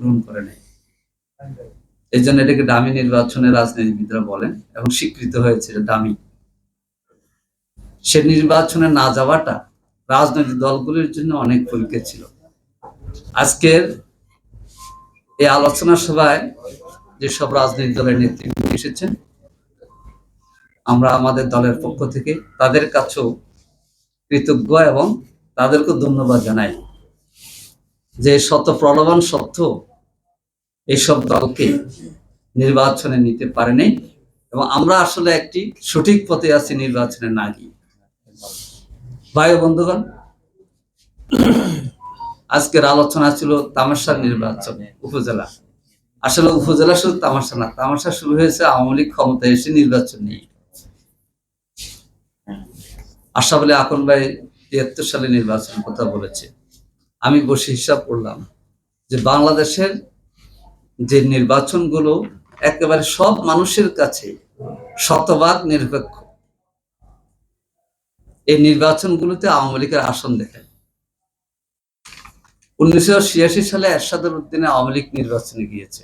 গ্রহণ করে নেয় এই জন্য এটাকে দামি নির্বাচনে রাজনীতিবিদরা বলেন এবং স্বীকৃত হয়েছে দামি। সে নির্বাচনে না যাওয়াটা রাজনৈতিক দলগুলির জন্য অনেক পরীক্ষা ছিল। আজকের এই আলোচনা সভায় যেসব রাজনৈতিক দলের নেতৃত্ব এসেছেন, আমরা আমাদের দলের পক্ষ থেকে তাদের কাছেও কৃতজ্ঞ এবং তাদেরকে ধন্যবাদ জানাই। যে শত প্রলোভন সত্ত্বেও এইসব দলকে নির্বাচনে নিতে পারেনি এবং আমরা আসলে একটি সঠিক পথে আছি নির্বাচনে না গিয়ে। ভাই বন্ধুগণ, আজকের আলোচনা ছিল তামাশার নির্বাচন উপজেলা। আসলে উপজেলা শুধু তামাশা না, তামাশা শুরু হয়েছে আওয়ামী লীগ ক্ষমতায় এসে নির্বাচন নিয়ে। আশা বলে আকন ভাই তিয়াত্তর সালে নির্বাচন কথা বলেছে। আমি বসে হিসাব করলাম যে বাংলাদেশের যে নির্বাচনগুলো একেবারে সব মানুষের কাছে শতভাগ নিরপেক্ষ। এই নির্বাচনগুলোতে আওয়ামী লীগের আসন দেখেন উনিশশো ছিয়াশি সালে এরশাদুল উদ্দিনে আওয়ামী লীগ নির্বাচনে গিয়েছে।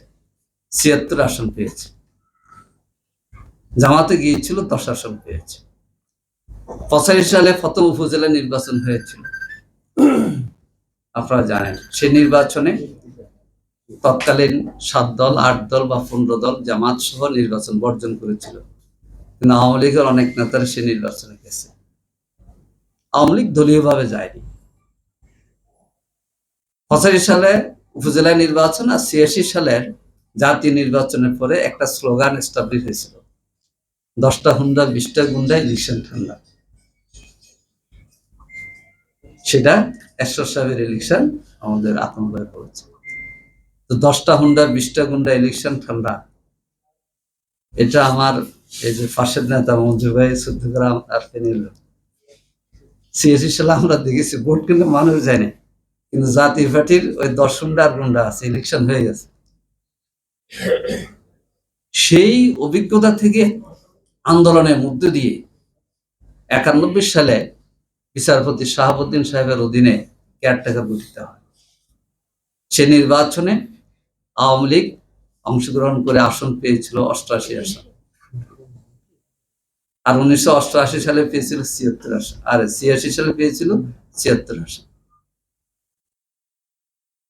ছিয়াত্তর আসন পেয়েছে। জামাতে গিয়েছিল দশ আসন পেয়েছে। পঁচাশি সালে প্রথম উপজেলা নির্বাচন হয়েছিল। আপনারা জানেন। সেই নির্বাচনে তৎকালীন সাত দল, আট দল বা পনেরো দল জামাত সহ নির্বাচন বর্জন করেছিল। কিন্তু আওয়ামী লীগের অনেক নেতারা সে নির্বাচনে গেছে। আওয়ামী লীগ দলীয়ভাবে যায়নি। পঁচাশি সালে উপজেলা নির্বাচন আর ছিয়াশি সালের জাতীয় নির্বাচনের পরে একটা স্লোগান এস্টাবলিশ হয়েছিল। দশটা হুন্ডা, বিশটা গুন্ডা, ইলেকশন ঠান্ডা। সেটা একশো সাহেবের ইলেকশন আমাদের আতঙ্কায় পড়েছে। তো দশটা হুন্ডা, বিশটা গুন্ডা ইলেকশন ঠান্ডা এটা আমার এই যে পাশের নেতা মঞ্জু ভাই চৌদ্দগ্রাম আর নিল? সিএসি সালে আমরা দেখেছি, ভোট কিন্তু মানুষ যায়নি কিন্তু জাতীয় পার্টির ওই দশ আর গুন্ডা আছে ইলেকশন হয়ে গেছে। সেই অভিজ্ঞতা থেকে আন্দোলনের মধ্য দিয়ে একানব্বই সালে বিচারপতি শাহাবুদ্দিন সাহেবের অধীনে কেয়ারটেকার গঠিত হয়। সে নির্বাচনে আওয়ামী লীগ অংশগ্রহণ করে আসন পেয়েছিল অষ্টআশি আসন। আর উনিশশো অষ্টআশি সালে পেয়েছিল ছিয়াত্তর আসন। আর ছিয়াশি সালে পেয়েছিল ছিয়াত্তর আসন।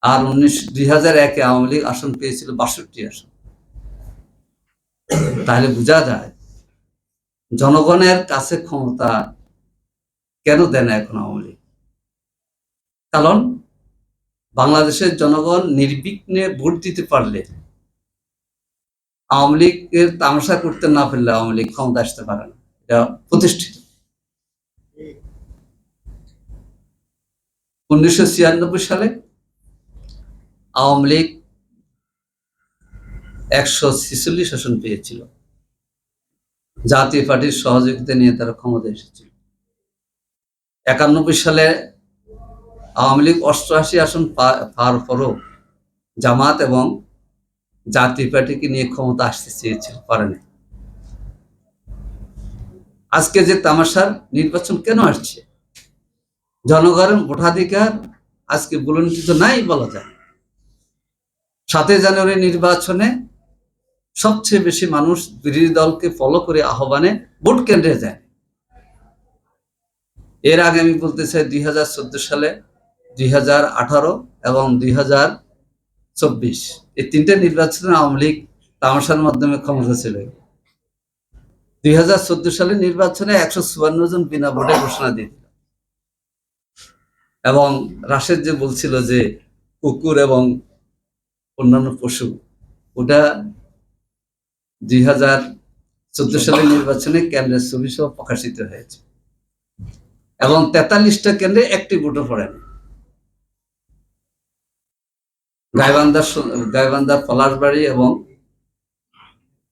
আর উনিশ, দুই হাজার একে আওয়ামী লীগ আসন পেয়েছিল বাষট্টি আসন। তাহলে বোঝা যায়, জনগণের কাছে ক্ষমতা কেন দেয় না এখন আওয়ামী লীগ? কারণ বাংলাদেশের জনগণ নির্বিঘ্নে ভোট দিতে পারলে আওয়ামী লীগের তামাশা করতে না পারলে আওয়ামী লীগ ক্ষমতা আসতে পারে না। এটা প্রতিষ্ঠিত। উনিশশো ছিয়ানব্বই সালে আওয়ামী লীগ একশো ছিচল্লিশ আসন পেয়েছিল। জাতীয় পার্টির সহযোগিতা নিয়ে তারা ক্ষমতা এসেছিল। একানব্বই সালে আওয়ামী লীগ অষ্টআশি আসন পাওয়ার পরও জামাত এবং জাতীয় পার্টিকে নিয়ে ক্ষমতা আসতে চেয়েছিল, পারেনি। আজকে যে তামাশার নির্বাচন কেন আসছে? জনগণের ভোটাধিকার আজকে বুলন্ডিত নাই বলা যায়। সাতই জানুয়ারি নির্বাচনে সবচেয়ে বেশি মানুষ বিরোধী দলকে ফলো করে আহ্বানে ভোট কেন্দ্রে যায়। এর আগে আমি বলতে চাই, দুই হাজার চোদ্দ সালে দুই হাজার আঠারো এবং দুই এই তিনটে নির্বাচনে আওয়ামী লীগ তামাশার মাধ্যমে ক্ষমতা ছিল। দুই সালে নির্বাচনে একশো চুয়ান্ন জন বিনা ভোটে ঘোষণা দিয়েছিল এবং রাশেদ যে বলছিল যে কুকুর এবং অন্যান্য পশু, ওটা দুই হাজার চোদ্দ সালের নির্বাচনে কেন্দ্রের ছবি প্রকাশিত হয়েছে। এবং তেতাল্লিশটা কেন্দ্রে একটি ভোটও পড়েনি। গাইবান্ধার গাইবান্ধার পলাশবাড়ি এবং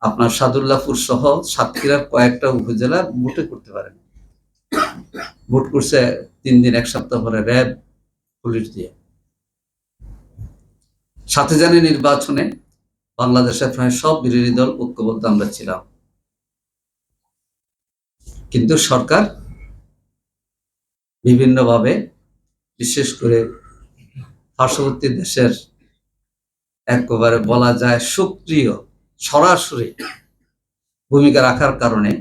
আপনার সাদুল্লাপুর সহ সাতক্ষীরার কয়েকটা উপজেলা ভোটে করতে পারেন। ভোট করছে তিন দিন, এক সপ্তাহ পরে র্যাব, পুলিশ দিয়ে। সাথে জানি নির্বাচনে বাংলাদেশের প্রায় সব বিরোধী দল ঐক্যবদ্ধ আমরা ছিলাম। কিন্তু সরকার বিভিন্নভাবে, বিশেষ করে পার্শ্ববর্তী দেশের একেবারে বলা যায় সক্রিয়, সরাসরি ভূমিকা রাখার কারণে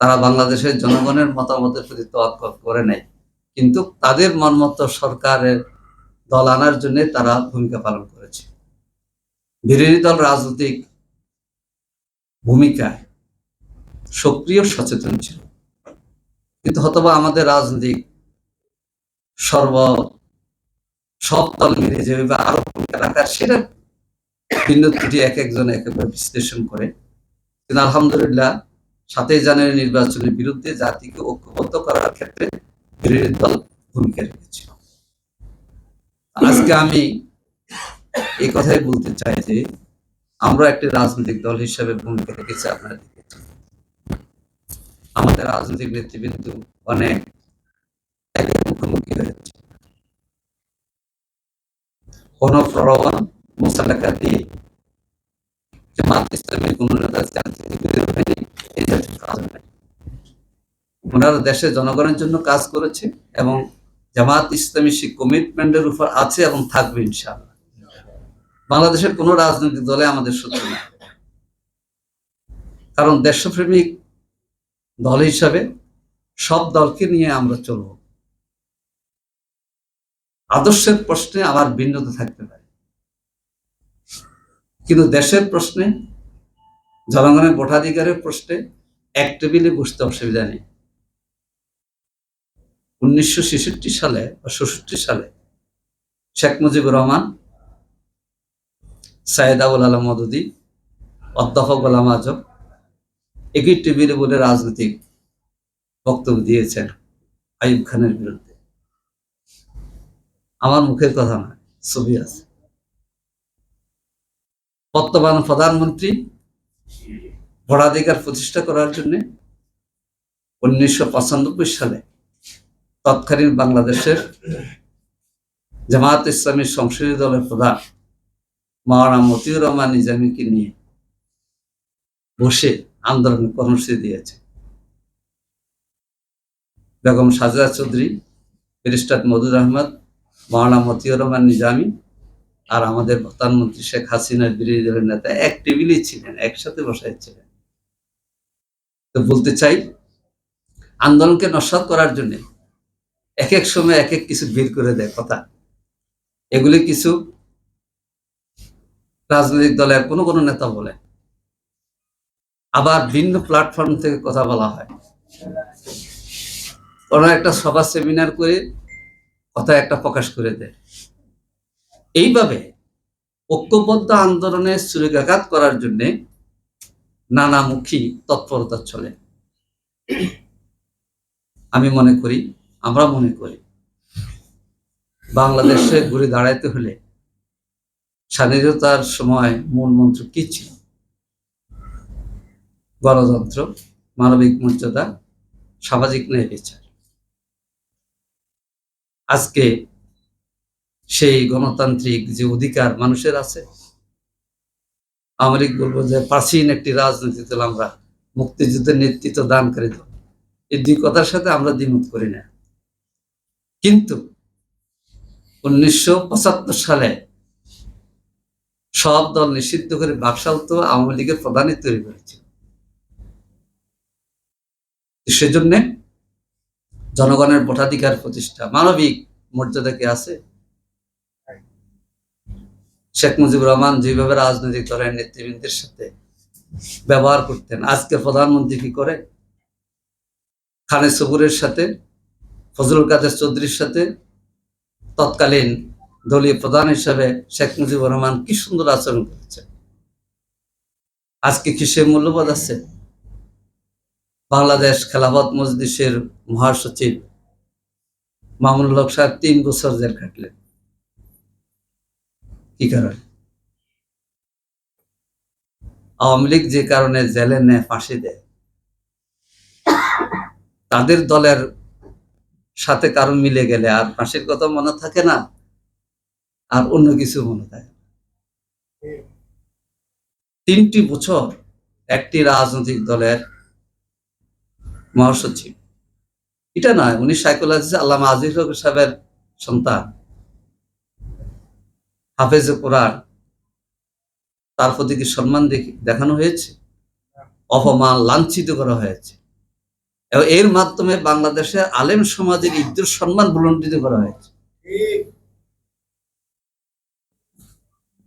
তারা বাংলাদেশের জনগণের মতামতের প্রতি তোয়াক্কফ করে নাই কিন্তু তাদের মনমতো সরকারের দল আনার জন্য তারা ভূমিকা পালন করেছে। বিরোধী দল রাজনৈতিক ভূমিকায় সক্রিয়, সচেতন ছিল। কিন্তু হতবা আমাদের রাজনৈতিক সর্ব সব দল মিলে যেভাবে আরও রাখার সেটা ভিন্ন ত্রুটি এক একজন একেবারে বিশ্লেষণ করে। কিন্তু আলহামদুলিল্লাহ, সাতই জানুয়ারি নির্বাচনের বিরুদ্ধে জাতিকে ঐক্যবদ্ধ করার ক্ষেত্রে বিরোধী দল ভূমিকা রেখেছে আজকে আমি এই কথাই বলতে চাই যে, আমরা একটি রাজনৈতিক দল হিসেবে ভূমিকা রেখেছি আপনারা দেখেছেন। আমাদের রাজনৈতিক নেতৃবৃন্দ অনেক মুখোমুখি হয়েছে। মোসালেখা দিয়ে জামাত ইসলামের কোন নেতা জাতি থেকে বের হয়নি এই জাতির কাজ ওনারা দেশের জনগণের জন্য কাজ করেছে এবং জামাত ইসলামী সেই কমিটমেন্টের উপর আছে এবং থাকবে ইনশাআল্লাহ। বাংলাদেশের কোন রাজনৈতিক দলে আমাদের শত্রু না। কারণ দেশপ্রেমিক দল হিসাবে সব দলকে নিয়ে আমরা চলব। আদর্শের প্রশ্নে আবার ভিন্নতা থাকতে পারে। কিন্তু দেশের প্রশ্নে, জনগণের ভোটাধিকারের প্রশ্নে এক টেবিলে বসতে অসুবিধা নেই। উনিশশো ছেষট্টি সালে বা ষষট্টি সালে শেখ মুজিবুর রহমান সাইদ আবুল আলম মদুদি, অধ্যাপক গোলাম আজম একই টেবিলে বলে রাজনৈতিক বক্তব্য দিয়েছেন আইব খানের বিরুদ্ধে। আমার মুখের কথা না, ছবি আছে। বর্তমান প্রধানমন্ত্রী ভোটাধিকার প্রতিষ্ঠা করার জন্য উনিশশো পঁচানব্বই সালে তৎকালীন বাংলাদেশের জামাত ইসলামী সংসদীয় দলের প্রধান মাওলানা মতিউর রহমান নিজামীকে নিয়ে বসে আন্দোলন কর্মসূচি দিয়েছে। বেগম সাজরা চৌধুরী, ব্যারিস্টার মধুর আহমদ মাওলানা মতিউর রহমান নিজামি আর আমাদের প্রধানমন্ত্রী শেখ হাসিনার বিরোধী দলের নেতা এক টেবিলেই ছিলেন, একসাথে বসায় ছিলেন তো বলতে চাই, আন্দোলনকে নস্বাত করার জন্য এক এক সময় এক এক কিছু বের করে দেয় কথা। এগুলি কিছু রাজনৈতিক দলের কোনো কোনো নেতা বলে। আবার ভিন্ন প্ল্যাটফর্ম থেকে কথা বলা হয়। কোনো একটা সভা সেমিনার করে কথা একটা প্রকাশ করে দেয়। এইভাবে ঐক্যবদ্ধ আন্দোলনে সুরেগাঘাত করার জন্য নানামুখী তৎপরতা চলে। আমি মনে করি, আমরা মনে করি, বাংলাদেশে ঘুরে দাঁড়াইতে হলে স্বাধীনতার সময় মূল মন্ত্র কি ছিল? গণতন্ত্র, মানবিক মর্যাদা, সামাজিক ন্যায় বিচার। আজকে সেই গণতান্ত্রিক যে অধিকার মানুষের আছে লীগ বলব যে প্রাচীন একটি রাজনৈতিক দল আমরা মুক্তিযুদ্ধের নেতৃত্ব দানকারী দল। এই দুই কথার সাথে আমরা দ্বিমত করি না। কিন্তু উনিশশো পঁচাত্তর সালে সব দল নিষিদ্ধ করে বাকশাল তো আওয়ামী লীগের প্রধানই তৈরি করেছিল। সেজন্য জনগণের ভোটাধিকার প্রতিষ্ঠা। মানবিক মর্যাদা কি আছে? শেখ মুজিবুর রহমান যেভাবে রাজনৈতিক দলের নেতৃবৃন্দের সাথে ব্যবহার করতেন, আজকে প্রধানমন্ত্রী কি করে? খানে সবুরের সাথে, ফজলুল কাদের চৌধুরীর সাথে, তৎকালীন দলীয় প্রধান হিসাবে শেখ মুজিবুর রহমান কি সুন্দর আচরণ করেছে আজকে কি সে মূল্যবোধ আছে? বাংলাদেশ খেলাফত মজলিসের মহাসচিব মামুনুল হক সাহেব তিন বছর জেল কাটলেন কি কারণে? আওয়ামী লীগ যে কারণে জেলে নেয় ফাঁসি দেয়, তাদের দলের সাথে কারণ মিলে গেলে আর ফাঁসির কথা মনে থাকে না, আর অন্য কিছু মনে থাকে তিনটি বছর একটি রাজনৈতিক দলের মহাসচিব এটা নয়, উনি সাইকুল আজিজ আল্লাহ আজিজ সাহেবের সন্তান। হাফেজে কোরআন। তার প্রতি কি সম্মান দেখানো হয়েছে? অপমান লাঞ্ছিত করা হয়েছে। এবং এর মাধ্যমে বাংলাদেশে আলেম সমাজের ইজ্জত, সম্মান ভুলণ্ঠিত করা হয়েছে।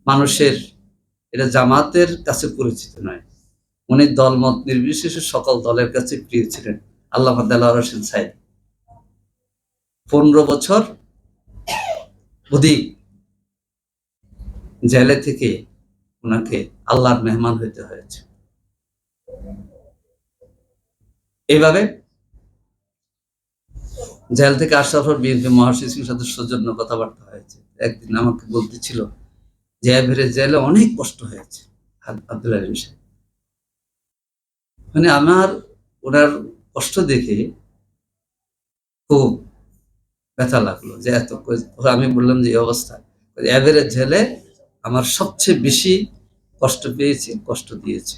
মানুষের এটা জামাতের কাছে পরিচিত নয়। উনি দলমত নির্বিশেষে সকল দলের কাছে প্রিয় ছিলেন। আল্লাহ রশিদ সাহেব পনেরো বছর অধিক জেলে থেকে ওনাকে আল্লাহর মেহমান হইতে হয়েছে। এইভাবে জেল থেকে আসার পর বিএনপি মহাসচিবের সাথে সৌজন্য কথাবার্তা হয়েছে। একদিন আমাকে বলতেছিল, যে এভারে জেলে অনেক কষ্ট হয়েছে। আব- আব্দুল আলিম সাহেব। মানে আমার ওনার কষ্ট দেখে খুব ব্যথা লাগল যে এত আমি বললাম যে এই অবস্থা। এভারেজ জেলে আমার সবচেয়ে বেশি কষ্ট পেয়েছে, কষ্ট দিয়েছে।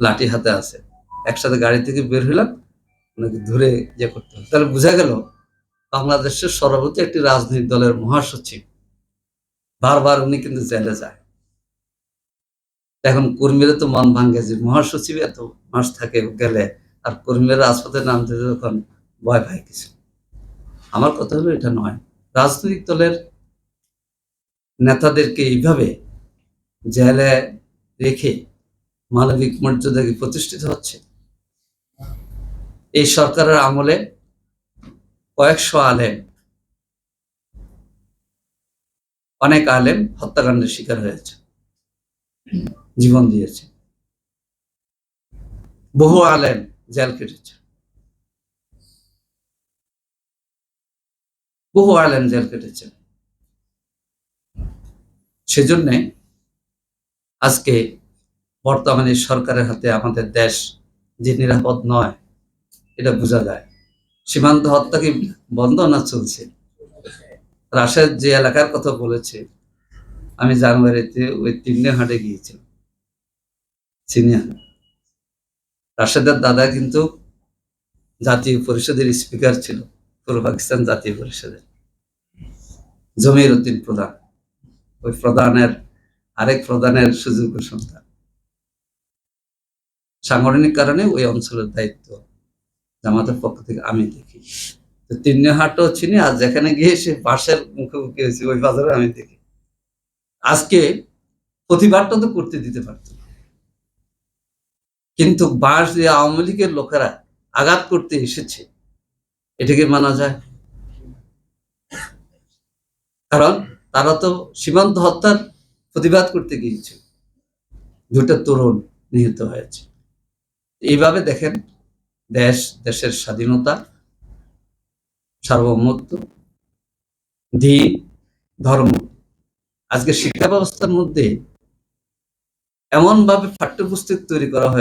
লাঠি হাতে আছে। একসাথে গাড়ি থেকে বের হইলাম, ওনাকে ধরে ইয়ে করতে হবে তাহলে বোঝা গেল বাংলাদেশের সর্বপ্রতি একটি রাজনৈতিক দলের মহাসচিব, বারবার উনি কিন্তু জেলে যায়। এখন কর্মীরা তো মন ভাঙ্গে যে মহাসচিব এত মাস থাকে গেলে, আর কর্মীরা রাজপথে নামতে তখন ভয় পায় কিছু। আমার কথা হলো এটা নয়। রাজনৈতিক দলের নেতাদেরকে এইভাবে জেলে রেখে মানবিক মর্যাদাকে প্রতিষ্ঠিত হচ্ছে। এই সরকারের আমলে কয়েকশো আলেম, অনেক আলেম হত্যাকাণ্ডের শিকার হয়েছে। জীবন দিয়েছে। বহু আলেম জেল কেটেছে বহু আলেম জেল কেটেছে সেজন্যে আজকে বর্তমানে সরকারের হাতে আমাদের দেশ যে নিরাপদ নয়, এটা বোঝা যায়। সীমান্ত হত্যা কি বন্ধ না চলছে? রাশেদ যে এলাকার কথা বলেছে, আমি জানুয়ারিতে ওই তিনটে হাটে গিয়েছিলাম। সিনিয়র রাশেদের দাদা কিন্তু জাতীয় পরিষদের স্পিকার ছিল, পূর্ব পাকিস্তান জাতীয় পরিষদের। জমির উদ্দিন প্রধান। ওই প্রধানের, আরেক প্রধানের সুযোগ্য সন্তান। সাংগঠনিক কারণে ওই অঞ্চলের দায়িত্ব জামাতের পক্ষ থেকে আমি দেখি। তো তিন্নি হাটও চিনি, আর যেখানে গিয়ে সে বাসের মুখোমুখি হয়েছে, ওই বাজারে আমি দেখি। আজকে প্রতিবাদটা তো করতে দিতে পারত। কিন্তু বাস দিয়ে আওয়ামী লীগের লোকেরা আঘাত করতে এসেছে। এটাকে মানা যায়। কারণ তারা তো সীমান্ত হত্যার প্রতিবাদ করতে গিয়েছে। দুটো তরুণ নিহত হয়েছে। এইভাবে দেখেন, দেশ, দেশের স্বাধীনতা, সার্বভৌমত্ব, দিন, ধর্ম। আজকে শিক্ষা ব্যবস্থার মধ্যে এমন ভাবে পাঠ্যপুস্তক তৈরি করা হয়